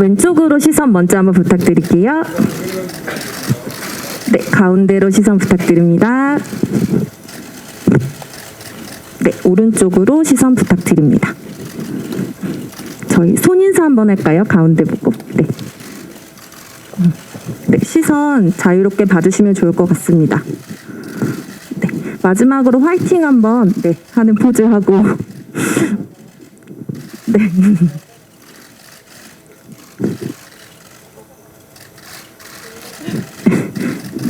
왼쪽으로 시선 먼저 한번 부탁드릴게요. 네, 가운데로 시선 부탁드립니다. 네, 오른쪽으로 시선 부탁드립니다. 저희 손인사 한번 할까요? 가운데 보고. 네. 음, 네, 시선 자유롭게 봐주시면 좋을 것 같습니다. 네, 마지막으로 화이팅 한번 네, 하는 포즈 하고. 네.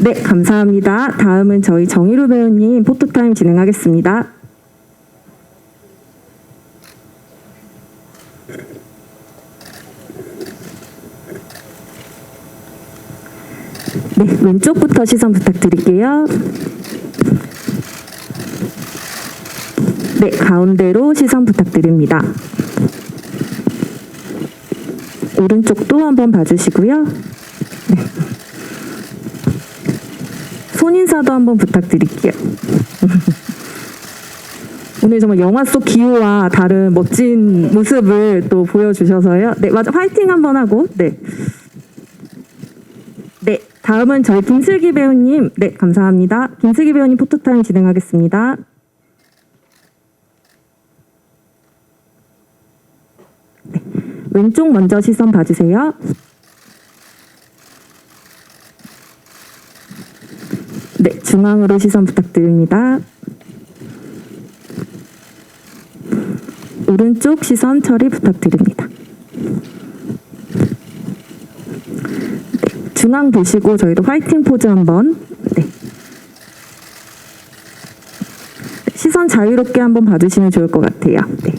네, 감사합니다. 다음은 저희 정희루 배우님 포토타임 진행하겠습니다. 네, 왼쪽부터 시선 부탁드릴게요. 네, 가운데로 시선 부탁드립니다. 오른쪽도 한번 봐주시고요. 네. 손인사도 한번 부탁드릴게요. 오늘 정말 영화 속 기호와 다른 멋진 모습을 또 보여주셔서요. 네, 맞아. 화이팅 한번 하고, 네. 네, 다음은 저희 김슬기 배우님. 네, 감사합니다. 김슬기 배우님 포토타임 진행하겠습니다. 네, 왼쪽 먼저 시선 봐주세요. 네, 중앙으로 시선 부탁드립니다. 오른쪽 시선 처리 부탁드립니다. 네, 중앙 보시고 저희도 화이팅 포즈 한번. 네. 네, 시선 자유롭게 한번 봐주시면 좋을 것 같아요. 네.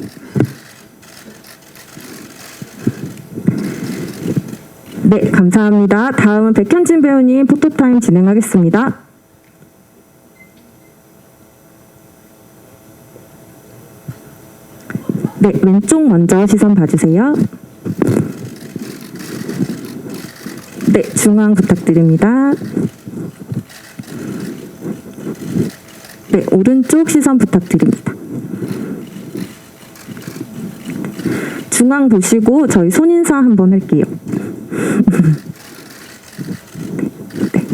네, 감사합니다. 다음은 백현진 배우님 포토타임 진행하겠습니다. 네, 왼쪽 먼저 시선 봐주세요. 네, 중앙 부탁드립니다. 네, 오른쪽 시선 부탁드립니다. 중앙 보시고 저희 손인사 한번 할게요. 네.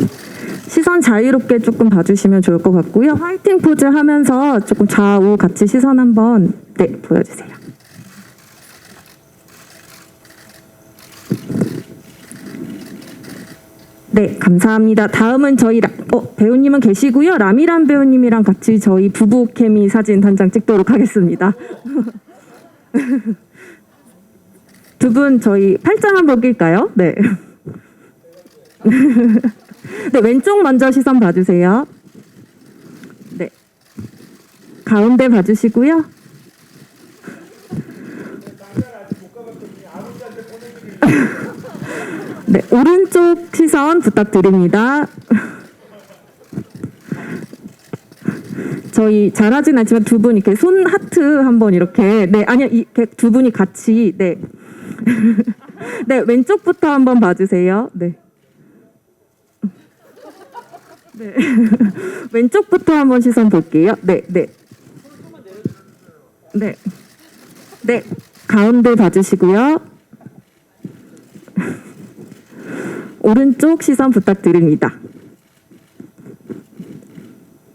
시선 자유롭게 조금 봐주시면 좋을 것 같고요. 화이팅 포즈 하면서 조금 좌우 같이 시선 한번 네 보여주세요. 네, 감사합니다. 다음은 저희 라, 어, 배우님은 계시고요. 라미란 배우님이랑 같이 저희 부부 케미 사진 한 장 찍도록 하겠습니다. 두 분 저희 팔짱 한번 낄까요? 네. 네, 왼쪽 먼저 시선 봐주세요. 네. 가운데 봐주시고요. 네, 오른쪽 시선 부탁드립니다. 저희 잘하진 않지만 두 분 이렇게 손 하트 한번 이렇게 네 아니요 이렇게 두 분이 같이 네. 네 왼쪽부터 한번 봐주세요. 네. 네. 왼쪽부터 한번 시선 볼게요. 네, 네. 네. 네. 가운데 봐주시고요. 오른쪽 시선 부탁드립니다.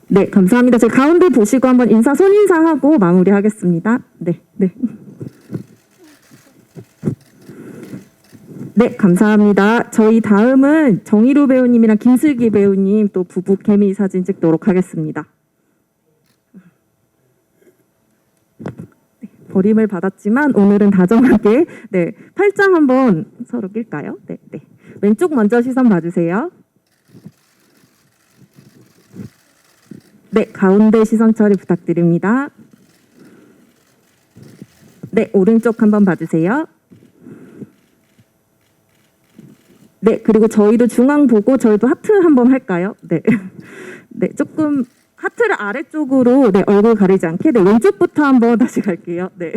네, 감사합니다. 제 가운데 보시고 한번 인사 손인사하고 마무리하겠습니다. 네, 네. 네, 감사합니다. 저희 다음은 정희루 배우님이랑 김슬기 배우님 또 부부 케미 사진 찍도록 하겠습니다. 네, 버림을 받았지만 오늘은 다정하게 네 팔짱 한번 서로 낄까요? 네, 네. 왼쪽 먼저 시선 봐주세요. 네, 가운데 시선 처리 부탁드립니다. 네, 오른쪽 한번 봐주세요. 네, 그리고 저희도 중앙 보고 저희도 하트 한번 할까요? 네. 네, 조금 하트를 아래쪽으로 네, 얼굴 가리지 않게 네, 왼쪽부터 한번 다시 갈게요. 네.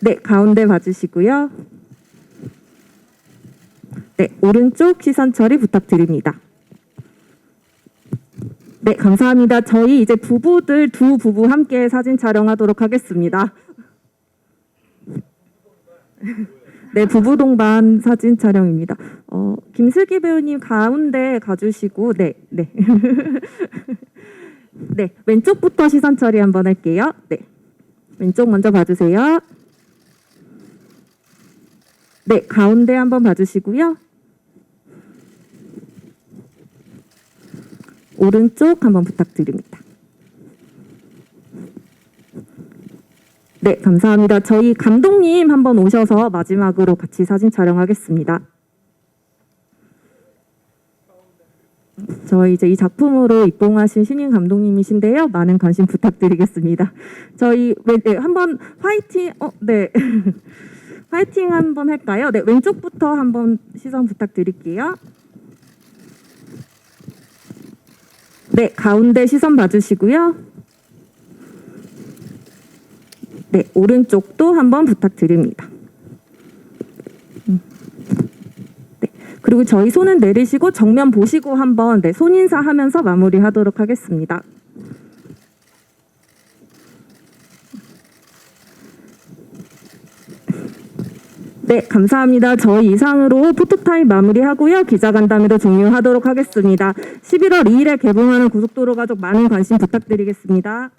네, 가운데 봐주시고요. 네, 오른쪽 시선 처리 부탁드립니다. 네, 감사합니다. 저희 이제 부부들 두 부부 함께 사진 촬영하도록 하겠습니다. 네, 부부 동반 사진 촬영입니다. 어, 김슬기 배우님 가운데 가주시고, 네, 네. 네, 왼쪽부터 시선 처리 한번 할게요. 네. 왼쪽 먼저 봐주세요. 네, 가운데 한번 봐주시고요. 오른쪽 한번 부탁드립니다. 네, 감사합니다. 저희 감독님 한번 오셔서 마지막으로 같이 사진 촬영하겠습니다. 저희 이제 이 작품으로 입봉하신 신인 감독님이신데요. 많은 관심 부탁드리겠습니다. 저희 네, 네, 한번 화이팅, 어, 네. 화이팅 한번 할까요? 네, 왼쪽부터 한번 시선 부탁드릴게요. 네, 가운데 시선 봐주시고요. 네, 오른쪽도 한번 부탁드립니다. 음. 네, 그리고 저희 손은 내리시고 정면 보시고 한번 네, 손인사 하면서 마무리하도록 하겠습니다. 네, 감사합니다. 저희 이상으로 포토타임 마무리하고요. 기자간담회도 종료하도록 하겠습니다. 11월 2일에 개봉하는 고속도로 가족 많은 관심 부탁드리겠습니다.